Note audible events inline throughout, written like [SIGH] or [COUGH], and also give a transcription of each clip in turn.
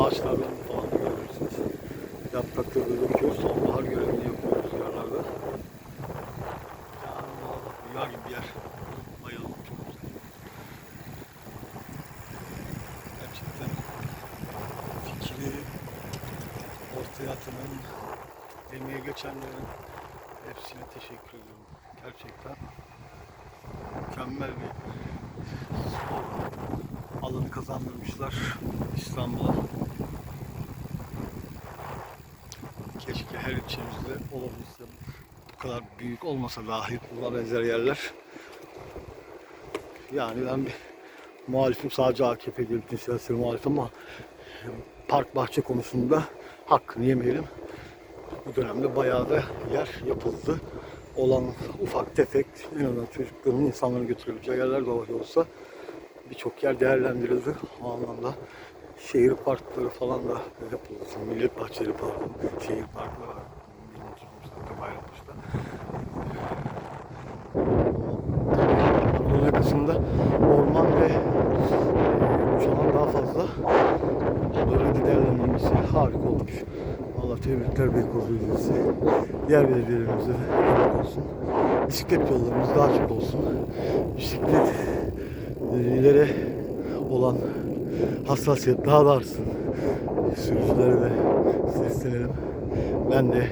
Yağışlardan falan da görüyorsunuz. Yaprakları da. Sonbahar görevini yapıyoruz yerlerde. Yani rüya gibi bir yer. Bayıldım çok güzel. Gerçekten fikri ortaya atanın, emeği geçenlerin hepsine teşekkür ediyorum. Gerçekten mükemmel bir alanı kazandırmışlar İstanbul'a. Keşke her ilçemizde olabilse bu kadar büyük olmasa dahi buna benzer yerler. Yani ben bir muhalifim sadece AKP değil bütün siyasi muhalifim ama park bahçe konusunda hakkını yemeyelim. Bu dönemde bayağı da yer yapıldı. Olan ufak tefek en azından çocukların insanların götürebileceği yerler de olsa birçok yer değerlendirildi. O anlamda şehir parkları falan da yapıldı. Millet bahçeleri pardon. Şehir parkları var. Oturduğum Bayrampaşa'da. Anadolu yakasında orman ve e, uçalan daha fazla. Böyle değerlendirilmesi harika olmuş. Allah tebrikler Beykoz Belediyesi. Diğer belediyelerimize de olsun. Bisiklet yollarımız daha çok olsun. Bisikletlere olan hassasiyet daha da artsın. Sürücülere de seslenelim. Ben de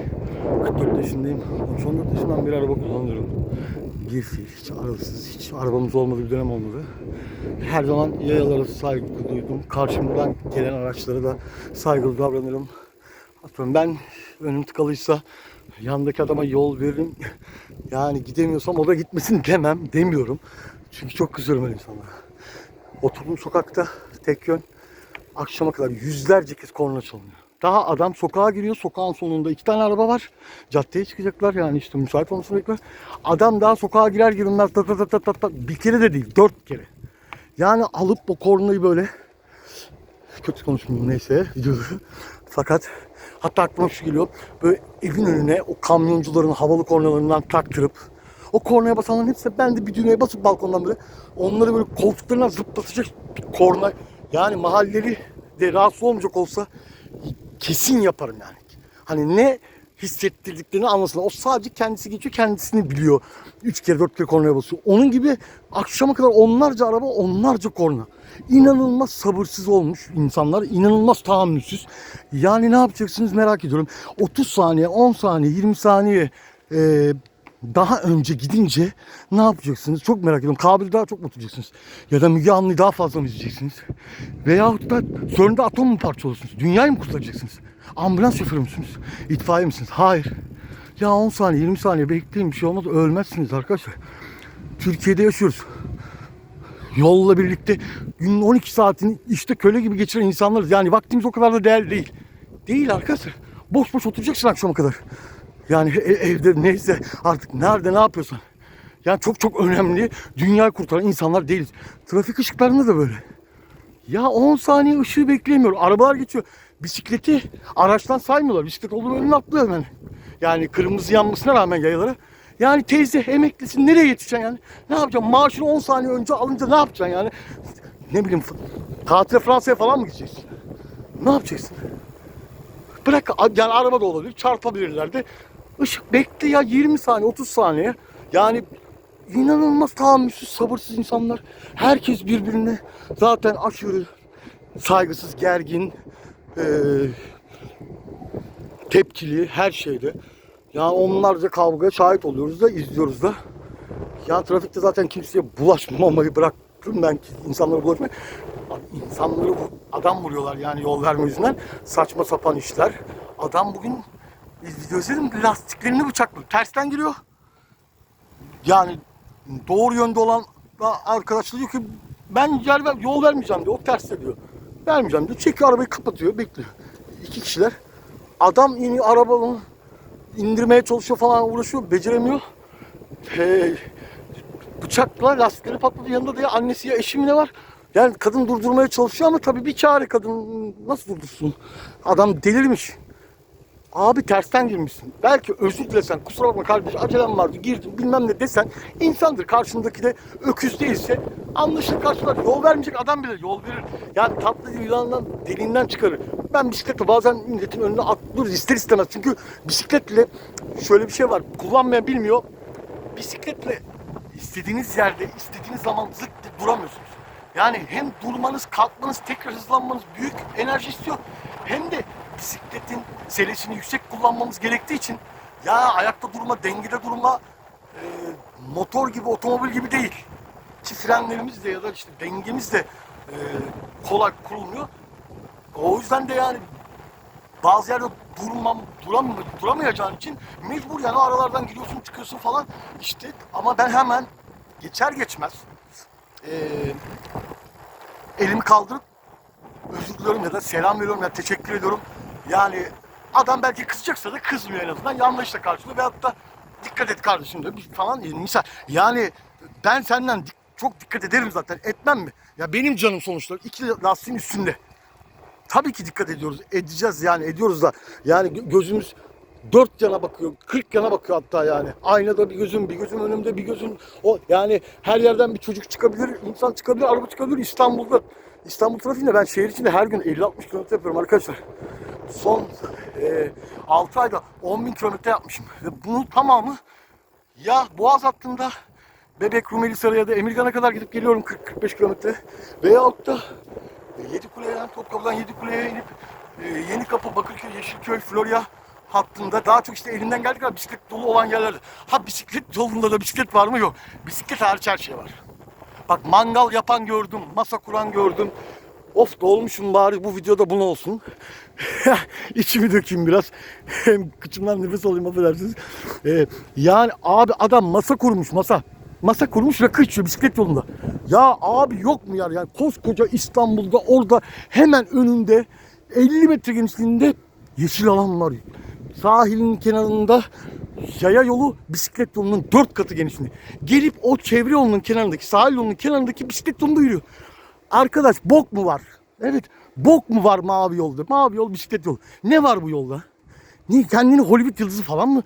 44 yaşındayım. 14 yaşından beri araba kullanıyorum. Bir fiil, hiç arabasız, hiç arabamız olmadığı bir dönem olmadı. Her zaman yayalara saygı duydum. Karşımdan gelen araçlara da saygılı davranırım. Atıyorum ben önüm tıkalıysa yandaki adama yol veririm. Yani gidemiyorsam o da gitmesin demem, demiyorum. Çünkü çok kızıyorum öyle insanlara. Oturduğum sokakta tek yön akşama kadar yüzlerce kez korna çalınıyor. Daha adam sokağa giriyor. Sokağın sonunda iki tane araba var. Caddeye çıkacaklar yani işte müsait olmasını bekliyor. Adam daha sokağa girer girmez ta ta ta ta ta ta bir kere de değil dört kere. Yani alıp o kornayı böyle kötü konuşmayayım neyse videoları. Fakat hatta aklıma şu geliyor. Böyle evin önüne o kamyoncuların havalı kornalarından taktırıp o kornaya basanların hepsi ben de bir düğmeye basıp balkondan böyle onları böyle koltuklarına zıplatacak bir korna. Yani mahalleri de rahatsız olmayacak olsa kesin yaparım yani. Hani ne hissettirdiklerini anlasın. O sadece kendisi geçiyor, kendisini biliyor. Üç kere, dört kere kornaya basıyor. Onun gibi akşama kadar onlarca araba, onlarca korna. İnanılmaz sabırsız olmuş insanlar. inanılmaz tahammülsüz. Yani ne yapacaksınız merak ediyorum. 30 saniye, 10 saniye, 20 saniye e, daha önce gidince ne yapacaksınız? Çok merak ediyorum. Kabil'i daha çok mu tutacaksınız? Ya da Müge Anlı'yı daha fazla mı izleyeceksiniz? Veyahut da sonunda atom mu parçalıyorsunuz? Dünyayı mı kurtaracaksınız? Ambulans şoförü müsünüz? İtfaiye misiniz? Hayır. Ya 10 saniye 20 saniye bekleyin bir şey olmaz ölmezsiniz arkadaşlar. Türkiye'de yaşıyoruz. Yolla birlikte günün 12 saatini işte köle gibi geçiren insanlarız. Yani vaktimiz o kadar da değerli değil. Değil arkadaşlar. Boş boş oturacaksın akşama kadar. Yani e- evde neyse artık nerede ne yapıyorsan. Yani çok çok önemli dünyayı kurtaran insanlar değiliz. Trafik ışıklarında da böyle. Ya 10 saniye ışığı bekleyemiyor. Arabalar geçiyor. Bisikleti araçtan saymıyorlar. Bisiklet olduğunu önüne atlıyor hemen. Yani kırmızı yanmasına rağmen yayalara. Yani teyze emeklisin nereye yetişeceksin yani? Ne yapacaksın? Maaşını 10 saniye önce alınca ne yapacaksın yani? Ne bileyim tatile Fransa'ya falan mı gideceksin? Ne yapacaksın? Bırak yani araba da olabilir çarpabilirler de. Işık bekle ya 20 saniye 30 saniye. Yani inanılmaz tahammülsüz sabırsız insanlar. Herkes birbirine zaten aşırı saygısız, gergin, eee, tepkili her şeyde. Ya onlarca kavgaya şahit oluyoruz da izliyoruz da. Ya trafikte zaten kimseye bulaşmamayı bıraktım ben insanlara bulaşmayı. İnsanları adam vuruyorlar yani yol verme yüzünden. Saçma sapan işler. Adam bugün izledim lastiklerini bıçaklıyor. Tersten giriyor. Yani doğru yönde olan da arkadaş diyor ki ben yer ver, yol vermeyeceğim diyor. O terste diyor. Vermeyeceğim diyor. Çekiyor arabayı kapatıyor. Bekliyor. İki kişiler. Adam iniyor arabanın indirmeye çalışıyor falan uğraşıyor. Beceremiyor. Ee, bıçakla lastikleri patladı. Yanında da ya annesi ya eşi mi ne var? Yani kadın durdurmaya çalışıyor ama tabii bir çare kadın nasıl durdursun? Adam delirmiş. Abi tersten girmişsin. Belki özür dilesen kusura bakma kardeş acelem vardı girdim bilmem ne desen insandır karşındaki de öküz değilse anlaşılır karşılar. Yol vermeyecek adam bile yol verir. Yani tatlı yılandan deliğinden çıkarır. Ben bisikletle bazen milletin önüne atlıyoruz ister istemez. Çünkü bisikletle şöyle bir şey var. Kullanmayan bilmiyor. Bisikletle istediğiniz yerde istediğiniz zaman zıt duramıyorsunuz. Yani hem durmanız, kalkmanız, tekrar hızlanmanız büyük enerji istiyor. Hem de bisikletin selesini yüksek kullanmamız gerektiği için ya ayakta durma, dengede durma e, motor gibi, otomobil gibi değil. Ki frenlerimiz de ya da işte dengemiz de e, kolay kurulmuyor. O yüzden de yani bazı yerde durmam, duram, duramayacağın için mecbur yani aralardan giriyorsun çıkıyorsun falan işte ama ben hemen geçer geçmez eee, elimi kaldırıp özür diliyorum ya da selam veriyorum ya teşekkür ediyorum. Yani adam belki kızacaksa da kızmıyor en azından yanlışla karşılıyor veyahut da dikkat et kardeşim diyor falan. Misal yani ben senden çok dikkat ederim zaten etmem mi? Ya benim canım sonuçta iki lastiğin üstünde. Tabii ki dikkat ediyoruz. Edeceğiz yani ediyoruz da. Yani gö- gözümüz dört yana bakıyor. Kırk yana bakıyor hatta yani. Aynada bir gözüm, bir gözüm önümde, bir gözüm o yani her yerden bir çocuk çıkabilir, insan çıkabilir, araba çıkabilir İstanbul'da. İstanbul trafiğinde ben şehir içinde her gün 50-60 kilometre yapıyorum arkadaşlar. Son e, 6 ayda 10 bin kilometre yapmışım. Ve bunun tamamı ya Boğaz hattında Bebek Rumeli Sarı ya da Emirgan'a kadar gidip geliyorum 40-45 kilometre. Veyahut da Yedikule'den, Topkapı'dan Yedikule'ye inip e, Yeni Kapı, Bakırköy, Yeşilköy, Florya hattında daha çok işte elinden geldiği kadar bisiklet dolu olan yerlerde. Ha bisiklet yolunda da bisiklet var mı? Yok. Bisiklet hariç her şey var. Bak mangal yapan gördüm, masa kuran gördüm. Of dolmuşum bari bu videoda bunu olsun. [LAUGHS] İçimi dökeyim biraz. [LAUGHS] Hem kıçımdan nefes alayım affedersiniz. Ee, yani abi adam masa kurmuş masa. Masa kurmuş rakı içiyor bisiklet yolunda. Ya abi yok mu ya? Yani koskoca İstanbul'da orada hemen önünde 50 metre genişliğinde yeşil alan var. Sahilin kenarında yaya yolu bisiklet yolunun dört katı genişliğinde. Gelip o çevre yolunun kenarındaki, sahil yolunun kenarındaki bisiklet yolunda yürüyor. Arkadaş bok mu var? Evet bok mu var mavi yolda? Mavi yol bisiklet yolu. Ne var bu yolda? Niye kendini Hollywood yıldızı falan mı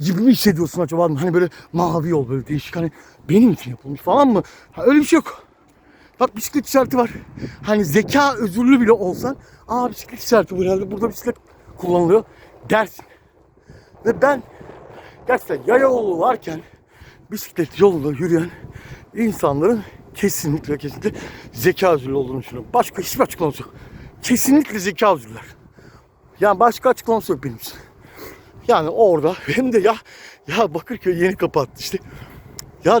gibi mi hissediyorsun acaba? Hani böyle mavi yol böyle değişik hani benim için yapılmış falan mı? Ha, öyle bir şey yok. Bak bisiklet işareti var. Hani zeka özürlü bile olsan aa bisiklet işareti bu herhalde burada bisiklet kullanılıyor dersin. Ve ben gerçekten yaya yolu varken bisiklet yolunda yürüyen insanların kesinlikle kesinlikle zeka özürlü olduğunu düşünüyorum. Başka hiçbir açıklaması yok. Kesinlikle zeka özürlüler. Yani başka açıklaması yok benim için. Yani orada [LAUGHS] hem de ya ya Bakırköy yeni kapattı işte. Ya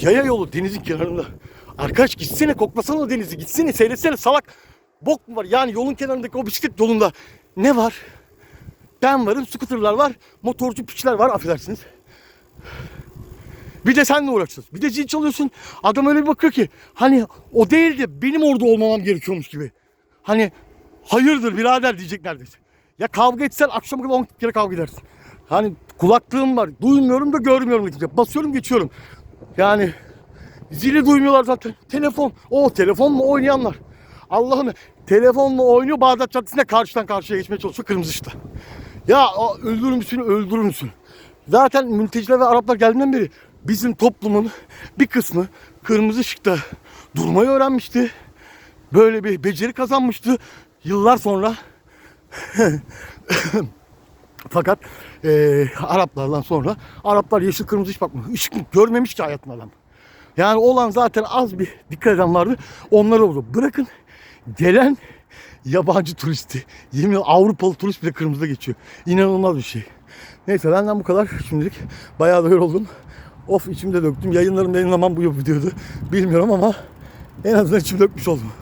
yaya yolu denizin kenarında. Arkadaş gitsene koklasana denizi gitsene seyretsene salak. Bok mu var yani yolun kenarındaki o bisiklet yolunda ne var? Ben varım, skuterlar var, motorcu piçler var affedersiniz. Bir de senle uğraşacağız. Bir de zil çalıyorsun. Adam öyle bir bakıyor ki hani o değil de benim orada olmamam gerekiyormuş gibi. Hani hayırdır birader diyecek neredeyse. Ya kavga etsen akşama kadar 10 kere kavga edersin. Hani kulaklığım var. Duymuyorum da görmüyorum. da. Basıyorum geçiyorum. Yani zili duymuyorlar zaten. Telefon. O telefonla oynayanlar. Allah'ım telefonla oynuyor Bağdat Caddesi'nde karşıdan karşıya geçmeye çalışıyor kırmızı ışıkta. Ya öldürür müsün öldürür müsün? Zaten mülteciler ve Araplar geldiğinden beri bizim toplumun bir kısmı kırmızı ışıkta durmayı öğrenmişti. Böyle bir beceri kazanmıştı. Yıllar sonra [LAUGHS] fakat eee, Araplardan sonra Araplar yeşil kırmızı hiç bakmıyor. Işık görmemiş ki hayatında adam. Yani olan zaten az bir dikkat eden vardı. Onlar oldu. Bırakın gelen yabancı turisti. Yemin ederim Avrupalı turist bile kırmızıda geçiyor. İnanılmaz bir şey. Neyse benden bu kadar şimdilik. Bayağı da yoruldum. Of içimde döktüm. Yayınlarım yayınlamam bu videodu. Bilmiyorum ama en azından içimi dökmüş oldum.